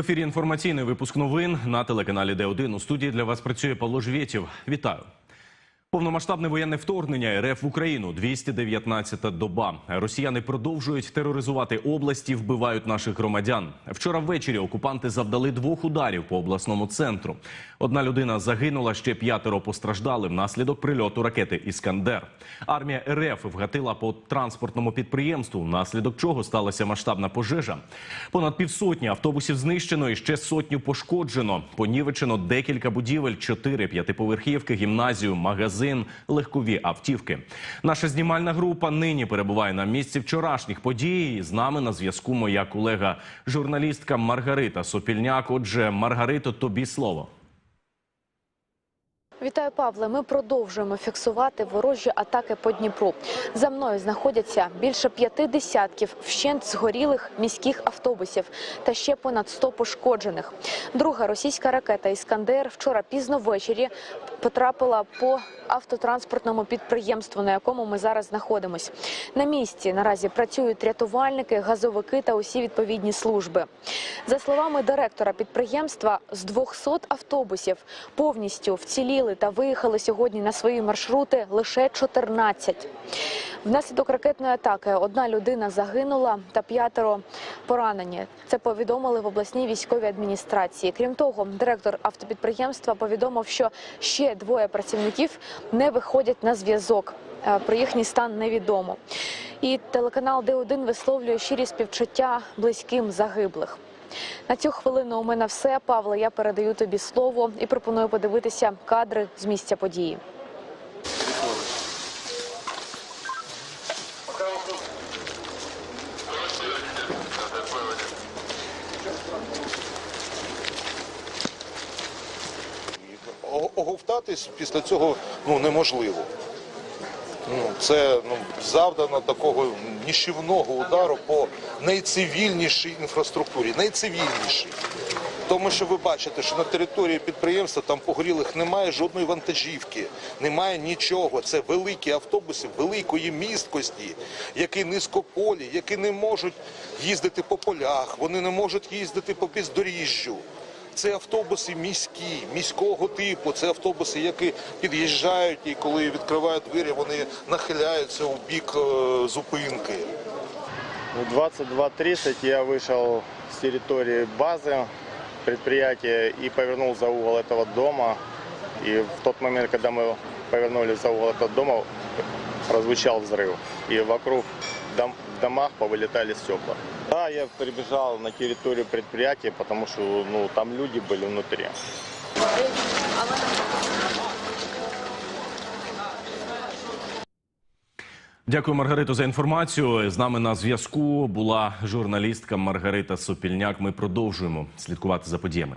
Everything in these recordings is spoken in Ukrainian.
Ефірі інформаційний випуск новин на телеканалі Д1. У студії для вас працює Павло Жвєтєв. Вітаю. Повномасштабне воєнне вторгнення РФ в Україну 219-та доба. Росіяни продовжують тероризувати області, вбивають наших громадян. Вчора ввечері окупанти завдали двох ударів по обласному центру. Одна людина загинула, ще п'ятеро постраждали внаслідок прильоту ракети Іскандер. Армія РФ вгатила по транспортному підприємству, внаслідок чого сталася масштабна пожежа. Понад півсотні автобусів знищено і ще сотню пошкоджено. Понівечено декілька будівель, чотири п'ятиповерхівки, гімназію, магазин, легкові автівки. Наша знімальна група нині перебуває на місці вчорашніх подій. З нами на зв'язку моя колега, журналістка Маргарита Сопільняк. Отже, Маргарито, тобі слово. Вітаю, Павле. Ми продовжуємо фіксувати ворожі атаки по Дніпру. За мною знаходяться більше п'яти десятків вщент згорілих міських автобусів та ще понад 100 пошкоджених. Друга російська ракета Іскандер вчора пізно ввечері потрапила по автотранспортному підприємству, на якому ми зараз знаходимось. На місці наразі працюють рятувальники, газовики та усі відповідні служби. За словами директора підприємства, з 200 автобусів повністю вціліли та виїхали сьогодні на свої маршрути лише 14. Внаслідок ракетної атаки одна людина загинула та п'ятеро поранені. Це повідомили в обласній військовій адміністрації. Крім того, директор автопідприємства повідомив, що ще двоє працівників не виходять на зв'язок. Е, Про їхній стан невідомо. І телеканал Д1 висловлює щирі співчуття близьким загиблих. На цю хвилину у мене все. Павло, я передаю тобі слово і пропоную подивитися кадри з місця події. Оговтатись після цього ну, неможливо. Ну, це ну, завдано такого ніщівного удару по найцивільнішій інфраструктурі, найцивільнішій. Тому що ви бачите, що на території підприємства там погорілих немає жодної вантажівки, немає нічого. Це великі автобуси великої місткості, які низькополі, які не можуть їздити по полях, вони не можуть їздити по бездоріжжю. Це автобуси міські, міського типу. Це автобуси, які під'їжджають і коли відкривають двері, вони нахиляються у бік е, зупинки. В 22.30 я вышел с территории базы предприятия и повернул за угол этого дома. И в тот момент, когда мы повернули за угол этого дома, прозвучал взрыв. И вокруг дом, в домах повылетали стекла. Да, я прибежал на территорию предприятия, потому что ну, там люди были внутри. Дякую, Маргарито, за інформацію. З нами на зв'язку була журналістка Маргарита Сопільняк. Ми продовжуємо слідкувати за подіями.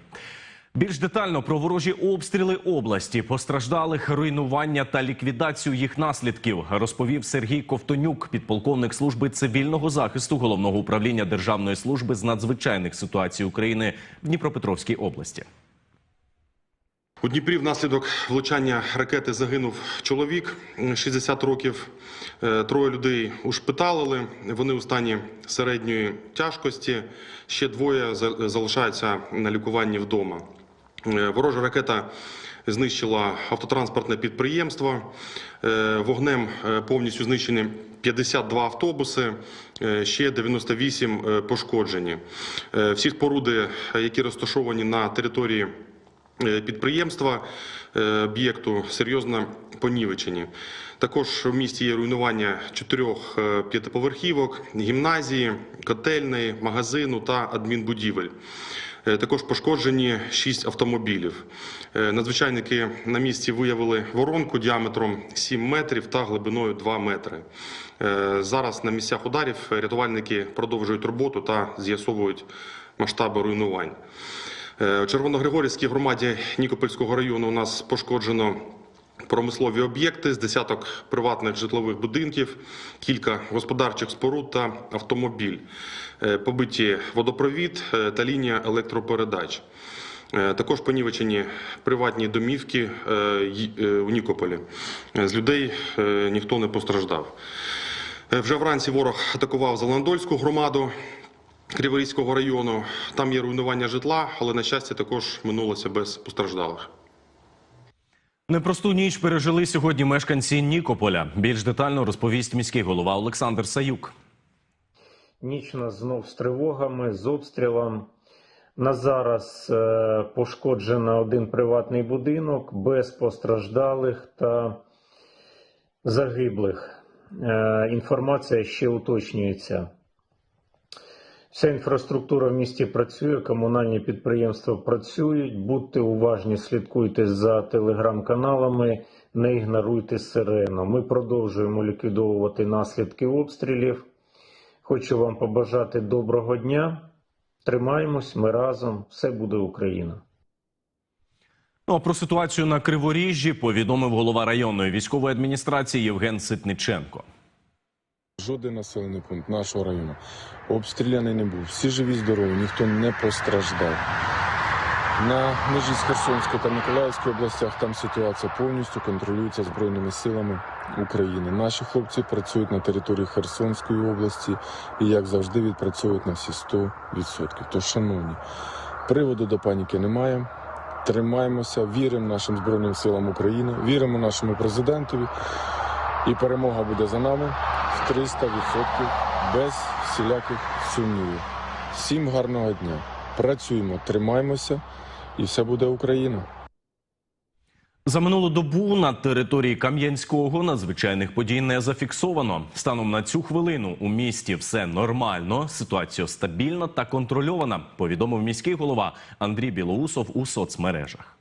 Більш детально про ворожі обстріли області, постраждалих, руйнування та ліквідацію їх наслідків розповів Сергій Ковтонюк, підполковник служби цивільного захисту головного управління Державної служби з надзвичайних ситуацій України в Дніпропетровській області. У Дніпрі внаслідок влучання ракети загинув чоловік 60 років. Е, Троє людей ушпиталили. Вони у стані середньої тяжкості. Ще двоє за- залишаються на лікуванні вдома. Е, Ворожа ракета знищила автотранспортне підприємство. Е, Вогнем е, повністю знищені 52 автобуси, ще 98 е, пошкоджені. Всі споруди, які розташовані на території підприємства об'єкту серйозно понівечені. Також в місті є руйнування чотирьох п'ятиповерхівок, гімназії, котельної, магазину та адмінбудівель. Е, Також пошкоджені шість автомобілів. Е, Надзвичайники на місці виявили воронку діаметром 7 метрів та глибиною 2 метри. Е, Зараз на місцях ударів рятувальники продовжують роботу та з'ясовують масштаби руйнувань. У Червоногригорівській громаді Нікопольського району у нас пошкоджено промислові об'єкти з десяток приватних житлових будинків, кілька господарчих споруд та автомобіль. Е, Побиті водопровід е, та лінія електропередач. Е, Також понівечені приватні домівки у Нікополі. З людей ніхто не постраждав. Вже вранці ворог атакував Зеландольську громаду. Криворізького району. Там є руйнування житла, але на щастя також минулося без постраждалих. Непросту ніч пережили сьогодні мешканці Нікополя. Більш детально розповість міський голова Олександр Саюк. Ніч нас знов з тривогами, з обстрілом. На зараз е, пошкоджено один приватний будинок без постраждалих та загиблих. Е, Інформація ще уточнюється. Вся інфраструктура в місті працює, комунальні підприємства працюють. Будьте уважні, слідкуйте за телеграм-каналами, не ігноруйте сирену. Ми продовжуємо ліквідовувати наслідки обстрілів. Хочу вам побажати доброго дня. Тримаємось, ми разом. Все буде Україна. Ну а про ситуацію на Криворіжжі повідомив голова районної військової адміністрації Євген Ситниченко. Жоден населений пункт нашого району обстріляний не був. Всі живі, здорові, ніхто не постраждав. На межі з Херсонської та Миколаївської областях там ситуація повністю контролюється Збройними силами України. Наші хлопці працюють на території Херсонської області і, як завжди, відпрацьовують на всі 100%. Тож, шановні, приводу до паніки немає. Тримаємося, віримо нашим Збройним силам України, віримо нашому президентові, і перемога буде за нами 300% без всіляких сумнівів. Всім гарного дня. Працюємо, тримаємося, і все буде Україна. За минулу добу на території Кам'янського надзвичайних подій не зафіксовано. Станом на цю хвилину у місті все нормально, ситуація стабільна та контрольована. Повідомив міський голова Андрій Білоусов у соцмережах.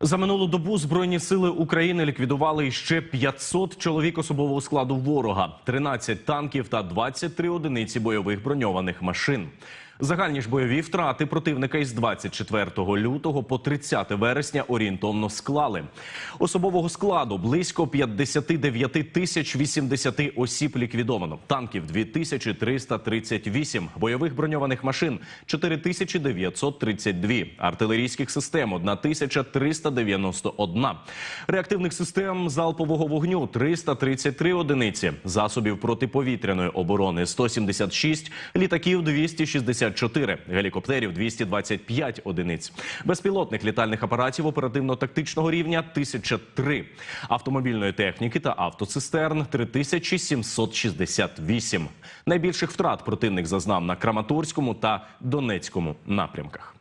За минулу добу збройні сили України ліквідували ще 500 чоловік особового складу ворога, 13 танків та 23 одиниці бойових броньованих машин. Загальні ж бойові втрати противника із 24 лютого по 30 вересня орієнтовно склали. Особового складу близько 59 тисяч 80 осіб ліквідовано. Танків 2338, бойових броньованих машин 4932, артилерійських систем 1391, реактивних систем залпового вогню 333 одиниці, засобів протиповітряної оборони 176, літаків 264, гелікоптерів 225 одиниць, безпілотних літальних апаратів оперативно-тактичного рівня 1003, автомобільної техніки та автоцистерн 3768. Найбільших втрат противник зазнав на Краматорському та Донецькому напрямках.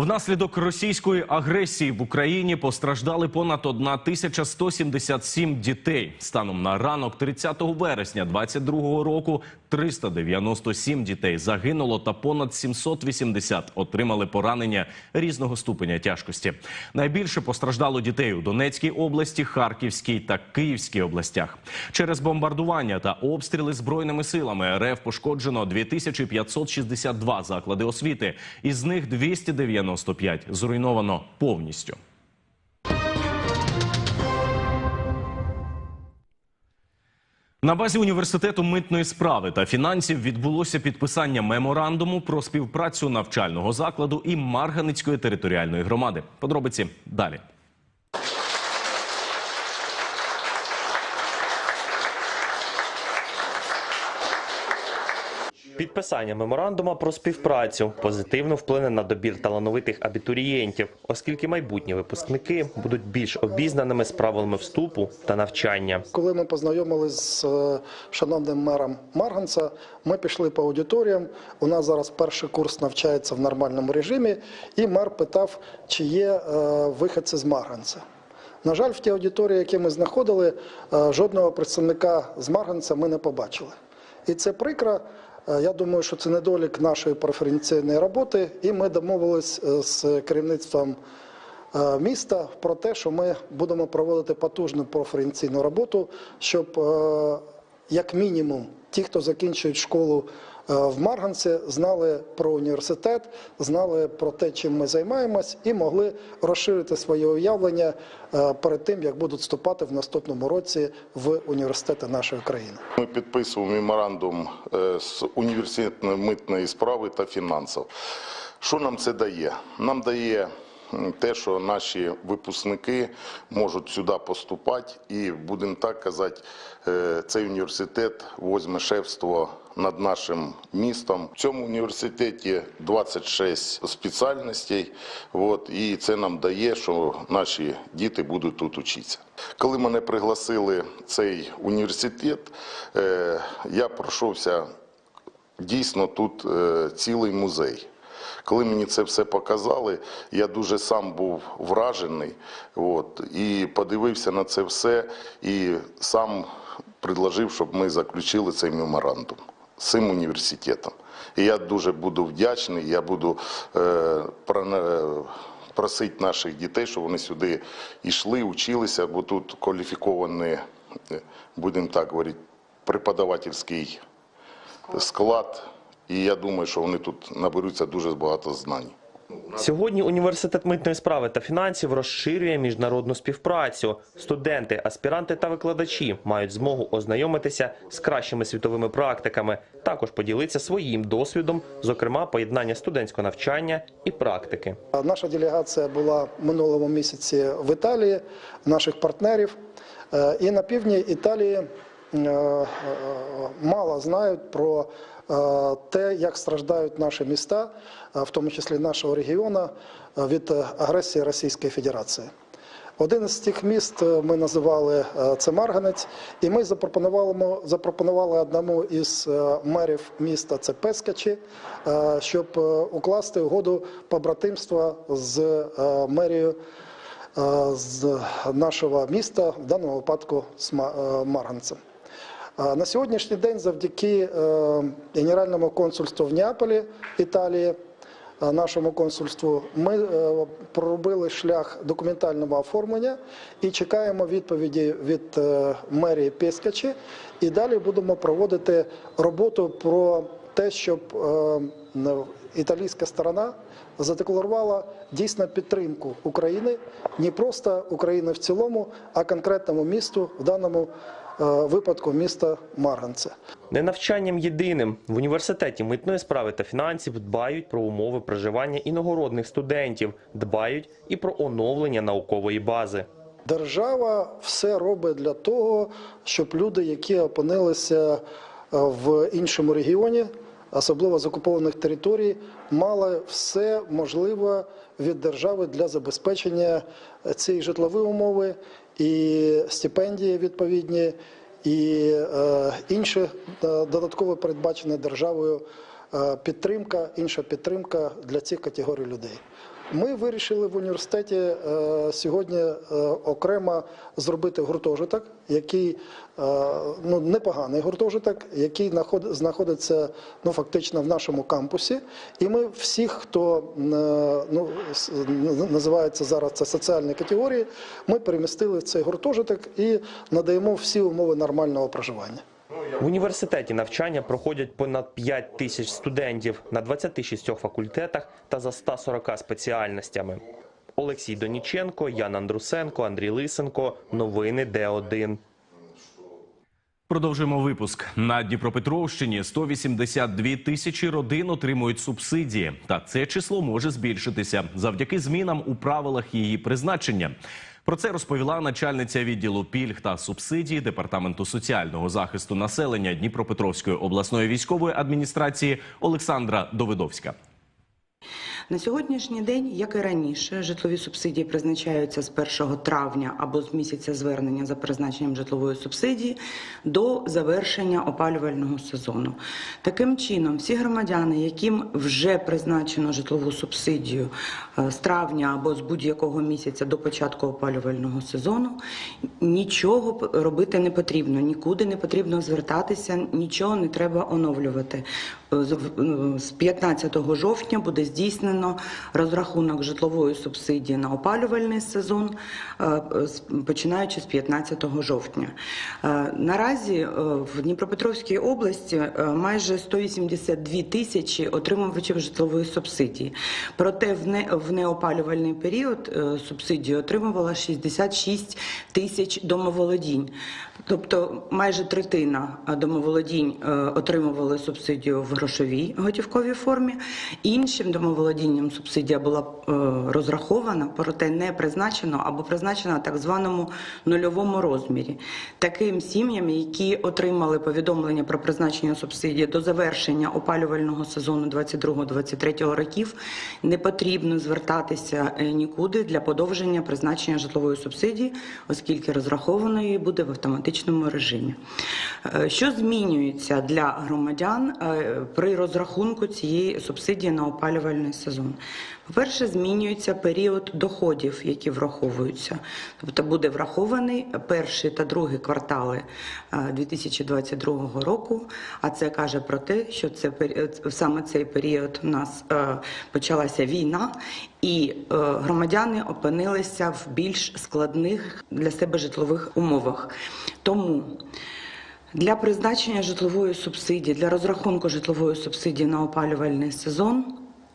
Внаслідок російської агресії в Україні постраждали понад 1177 дітей. Станом на ранок 30 вересня 2022 року 397 дітей загинуло та понад 780 отримали поранення різного ступеня тяжкості. Найбільше постраждало дітей у Донецькій області, Харківській та Київській областях. Через бомбардування та обстріли збройними силами РФ пошкоджено 2562 заклади освіти. Із них 295 зруйновано повністю. На базі університету митної справи та фінансів відбулося підписання меморандуму про співпрацю навчального закладу і Марганицької територіальної громади. Подробиці далі. Підписання меморандума про співпрацю позитивно вплине на добір талановитих абітурієнтів, оскільки майбутні випускники будуть більш обізнаними з правилами вступу та навчання. Коли ми познайомилися з е, шановним мером Марганца, ми пішли по аудиторіям. У нас зараз перший курс навчається в нормальному режимі, і мер питав, чи є е, виходці з Марганця. На жаль, в тій аудиторії, які ми знаходили, е, жодного представника з Марганця ми не побачили. І це прикро. Е, Я думаю, що це недолік нашої преференційної роботи, і ми домовились е, з керівництвом е, міста про те, що ми будемо проводити потужну профорієнційну роботу, щоб як мінімум ті, хто закінчують школу в Марганці, знали про університет, знали про те, чим ми займаємось, і могли розширити своє уявлення е, перед тим, як будуть вступати в наступному році в університети нашої країни. Ми підписуємо меморандум е, з університетної митної справи та фінансів. Що нам це дає? Нам дає те, що наші випускники можуть сюди поступати, і будемо так казати, е, цей університет возьме шефство над нашим містом. В цьому університеті 26 спеціальностей, от, і це нам дає, що наші діти будуть тут вчитися. Коли мене пригласили цей університет, е, я пройшовся дійсно тут е, цілий музей. Коли мені це все показали, я дуже сам був вражений. От, і подивився на це все, і сам предложив, щоб ми заключили цей меморандум цим університетом. І я дуже буду вдячний, я буду е, просити наших дітей, щоб вони сюди йшли, вчилися, бо тут кваліфікований, е, будемо так говорити, преподавательський склад. І я думаю, що вони тут наберуться дуже багато знань. Сьогодні університет митної справи та фінансів розширює міжнародну співпрацю. Студенти, аспіранти та викладачі мають змогу ознайомитися з кращими світовими практиками, також поділитися своїм досвідом, зокрема поєднання студентського навчання і практики. Наша делегація була в минулому місяці в Італії, наших партнерів. Е, І на півдні Італії мало знають про е, те, як страждають наші міста, е, в тому числі нашого регіону, е, від е, агресії Російської Федерації. Один із цих міст е, ми називали е, це Марганець, і ми запропонували, запропонували одному із е, мерів міста це Пескачі, е, щоб е, укласти угоду побратимства з е, мерією е, з нашого міста, в даному випадку з е, Марганцем. На сьогоднішній день, завдяки е, Генеральному консульству в Неаполі, Італії, е, нашому консульству, ми е, проробили шлях документального оформлення і чекаємо відповіді від мерії Пескачі. І далі будемо проводити роботу про те, щоб італійська сторона задекларувала дійсно підтримку України, не просто України в цілому, а конкретному місту, в даному випадку міста Марганце. Не навчанням єдиним в університеті митної справи та фінансів дбають про умови проживання іногородних студентів, дбають і про оновлення наукової бази. Держава все робить для того, щоб люди, які опинилися е, в іншому регіоні, особливо з окупованих територій, мали все можливе від держави для забезпечення цієї житлової умови і стипендії відповідні, і інше інші е, додатково передбачені державою е, підтримка, інша підтримка для цих категорій людей. Ми вирішили в університеті е, сьогодні е, окремо зробити гуртожиток, який е, ну непоганий гуртожиток, який наход- знаходиться ну фактично в нашому кампусі. І ми всіх, хто ну називається зараз це соціальні категорії, ми перемістили в цей гуртожиток і надаємо всі умови нормального проживання. В університеті навчання проходять понад 5 тисяч студентів на 26 факультетах та за 140 спеціальностями. Олексій Доніченко, Ян Андрусенко, Андрій Лисенко. Новини Д1. Продовжуємо випуск. На Дніпропетровщині 182 тисячі родин отримують субсидії, та це число може збільшитися завдяки змінам у правилах її призначення. Про це розповіла начальниця відділу пільг та субсидій департаменту соціального захисту населення Дніпропетровської обласної військової адміністрації Олександра Довидовська. На сьогоднішній день, як і раніше, житлові субсидії призначаються з 1 травня або з місяця звернення за призначенням житлової субсидії до завершення опалювального сезону. Таким чином, всі громадяни, яким вже призначено житлову субсидію е, з травня або з будь-якого місяця до початку опалювального сезону, нічого робити не потрібно, нікуди не потрібно звертатися, нічого не треба оновлювати. Е, з- в- З 15 жовтня буде здійснено розрахунок житлової субсидії на опалювальний сезон, е, починаючи з 15 жовтня. Е, Наразі е, в Дніпропетровській області е, майже 182 тисячі отримувачів житлової субсидії. Проте в неопалювальний період е, субсидію отримувала 66 тисяч домоволодінь. Тобто майже третина е, домоволодінь е, отримували субсидію в грошовій готівковій формі. Іншим домоволодінням управлінням субсидія була е, розрахована, проте не призначено або призначена так званому нульовому розмірі. Таким сім'ям, які отримали повідомлення про призначення субсидії до завершення опалювального сезону 22-23 років, не потрібно звертатися е, нікуди для подовження призначення житлової субсидії, оскільки розраховано її буде в автоматичному режимі. Е, Що змінюється для громадян при розрахунку цієї субсидії на опалювальний сезон? По-перше, змінюється період доходів, які враховуються. Тобто буде врахований перший та другий квартали е, 2022 року. А це каже про те, що це пері- саме цей період у нас е, почалася війна, і е, громадяни опинилися в більш складних для себе житлових умовах. Тому для призначення житлової субсидії, для розрахунку житлової субсидії на опалювальний сезон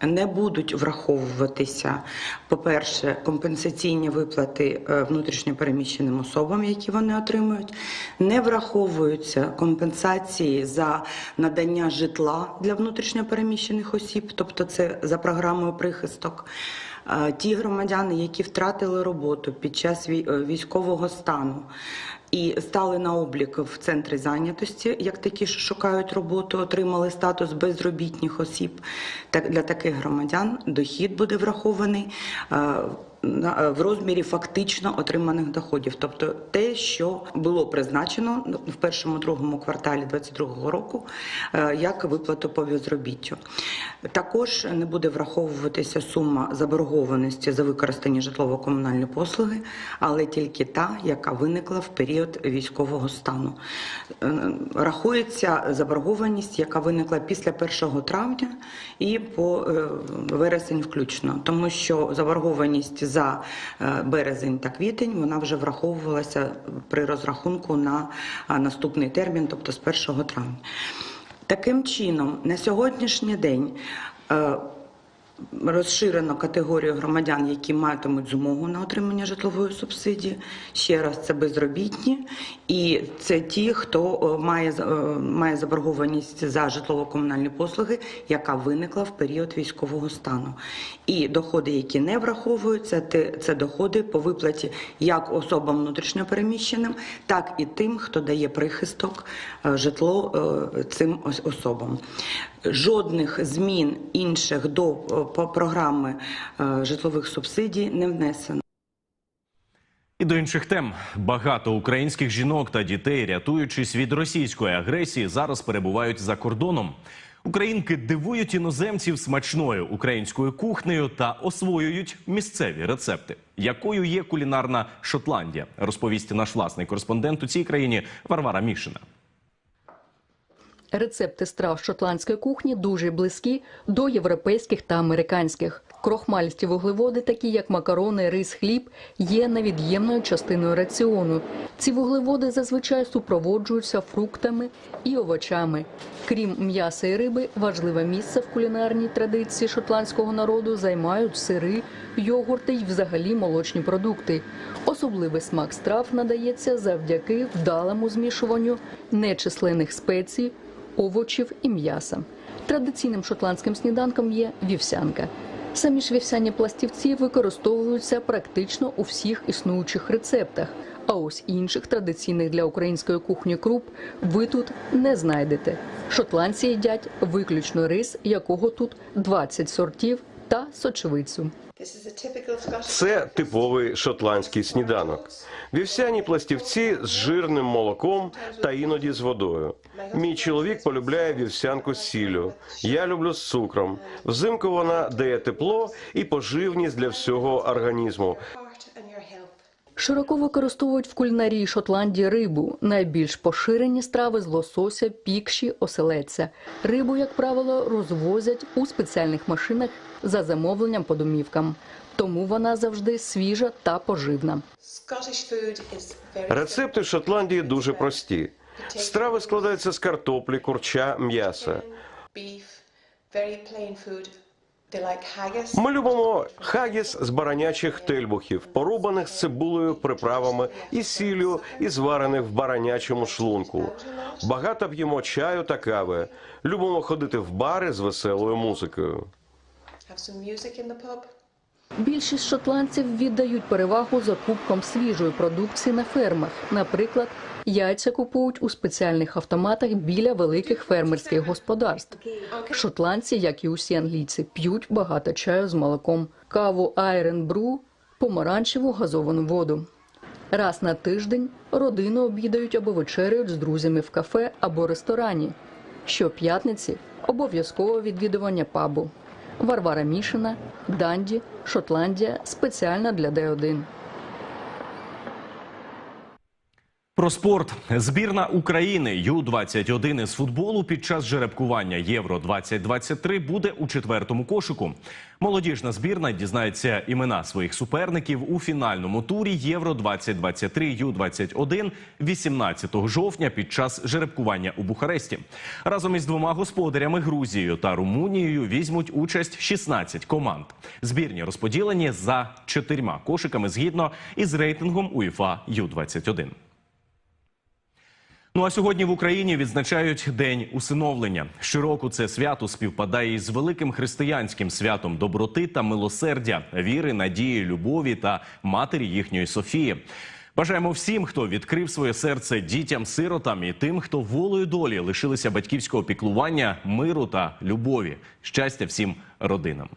не будуть враховуватися, по-перше, компенсаційні виплати е, внутрішньопереміщеним особам, які вони отримують, не враховуються компенсації за надання житла для внутрішньопереміщених осіб, тобто це за програмою прихисток. Е, Ті громадяни, які втратили роботу під час е, військового стану і стали на облік в центрі зайнятості, як такі, що шукають роботу, отримали статус безробітних осіб. Так для таких громадян дохід буде врахований. е, В розмірі фактично отриманих доходів, тобто те, що було призначено в першому другому кварталі 2022 року е, як виплату по безробіттю. Також не буде враховуватися сума заборгованості за використані житлово-комунальні послуги, але тільки та, яка виникла в період військового стану. Е, Рахується заборгованість, яка виникла після 1 травня і по е, вересень включно, тому що заборгованість за е, березень та квітень вона вже враховувалася при розрахунку на наступний термін, тобто з 1 травня. Таким чином, на сьогоднішній день розширено категорію громадян, які матимуть змогу на отримання житлової субсидії. Ще раз, це безробітні, і це ті, хто е, має, е, має заборгованість за житлово-комунальні послуги, яка виникла в період військового стану. І доходи, які не враховуються, це доходи по виплаті як особам внутрішньопереміщеним, так і тим, хто дає прихисток е, житло цим особам. Жодних змін інших до е, програми е, житлових субсидій не внесено. І до інших тем багато українських жінок та дітей, рятуючись від російської агресії, зараз перебувають за кордоном. Українки дивують іноземців смачною українською кухнею та освоюють місцеві рецепти. Якою є кулінарна Шотландія, розповість наш власний кореспондент у цій країні Варвара Мішина. Рецепти страв шотландської кухні дуже близькі до європейських та американських. Крохмалісті вуглеводи, такі як макарони, рис, хліб, є невід'ємною частиною раціону. Ці вуглеводи зазвичай супроводжуються фруктами і овочами. Крім м'яса і риби, важливе місце в кулінарній традиції шотландського народу займають сири, йогурти й взагалі молочні продукти. Особливий смак страв надається завдяки вдалому змішуванню нечисленних спецій, овочів і м'яса. Традиційним шотландським сніданком є вівсянка. Самі ж вівсяні пластівці використовуються практично у всіх існуючих рецептах. А ось інших традиційних для української кухні круп ви тут не знайдете. Шотландці їдять виключно рис, якого тут 20 сортів, та сочевицю. Це типовий шотландський сніданок. Вівсяні пластівці з жирним молоком та іноді з водою. Мій чоловік полюбляє вівсянку з сіллю. Я люблю з цукром. Взимку вона дає тепло і поживність для всього організму. Широко використовують в кулінарії Шотландії рибу. Найбільш поширені страви з лосося, пікші, оселедця. Рибу, як правило, розвозять у спеціальних машинах за замовленням по домівкам. Тому вона завжди свіжа та поживна. Рецепти в Шотландії дуже прості. Страви складаються з картоплі, курча, м'яса. Ми любимо хагіс з баранячих тельбухів, порубаних з цибулею, приправами і сіллю, і зварених в баранячому шлунку. Багато п'ємо чаю та кави. Любимо ходити в бари з веселою музикою. Більшість шотландців віддають перевагу закупкам свіжої продукції на фермах. Наприклад, яйця купують у спеціальних автоматах біля великих фермерських господарств. Шотландці, як і усі англійці, п'ють багато чаю з молоком, каву Iron Brew, помаранчеву газовану воду. Раз на тиждень родини обідають або вечеряють з друзями в кафе або ресторані. Щоп'ятниці обов'язкове відвідування пабу. Варвара Мішина, Данді, Шотландія спеціально для Д1. Про спорт збірна України Ю-21 із футболу під час жеребкування Євро 2023 буде у четвертому кошику. Молодіжна збірна дізнається імена своїх суперників у фінальному турі Євро 2023 Ю-21 18 жовтня під час жеребкування у Бухаресті. Разом із двома господарями Грузією та Румунією візьмуть участь 16 команд. Збірні розподілені за чотирма кошиками згідно із рейтингом УЄФА Ю-21. Ну а сьогодні в Україні відзначають День усиновлення. Щороку це свято співпадає із великим християнським святом доброти та милосердя, віри, надії, любові та матері їхньої Софії. Бажаємо всім, хто відкрив своє серце дітям, сиротам і тим, хто волею долі лишилися батьківського піклування, миру та любові. Щастя всім родинам.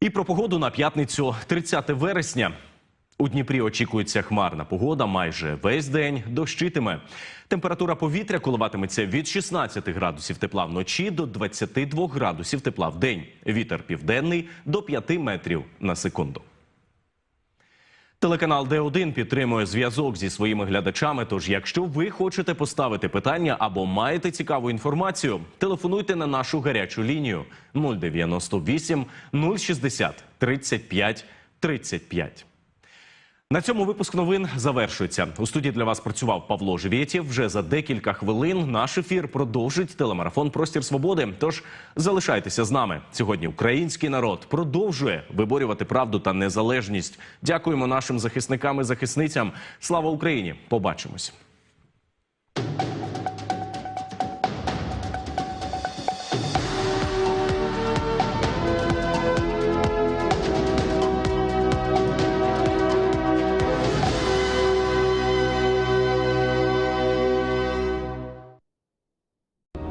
І про погоду на п'ятницю 30 вересня. У Дніпрі очікується хмарна погода майже весь день дощитиме. Температура повітря коливатиметься від 16 градусів тепла вночі до 22 градусів тепла в день. Вітер південний до 5 метрів на секунду. Телеканал Д1 підтримує зв'язок зі своїми глядачами. Тож, якщо ви хочете поставити питання або маєте цікаву інформацію, телефонуйте на нашу гарячу лінію 098 060 35 35. На цьому випуск новин завершується. У студії для вас працював Павло Живєтєв. Вже за декілька хвилин наш ефір продовжить телемарафон Простір свободи. Тож залишайтеся з нами. Сьогодні український народ продовжує виборювати правду та незалежність. Дякуємо нашим захисникам і захисницям. Слава Україні! Побачимось.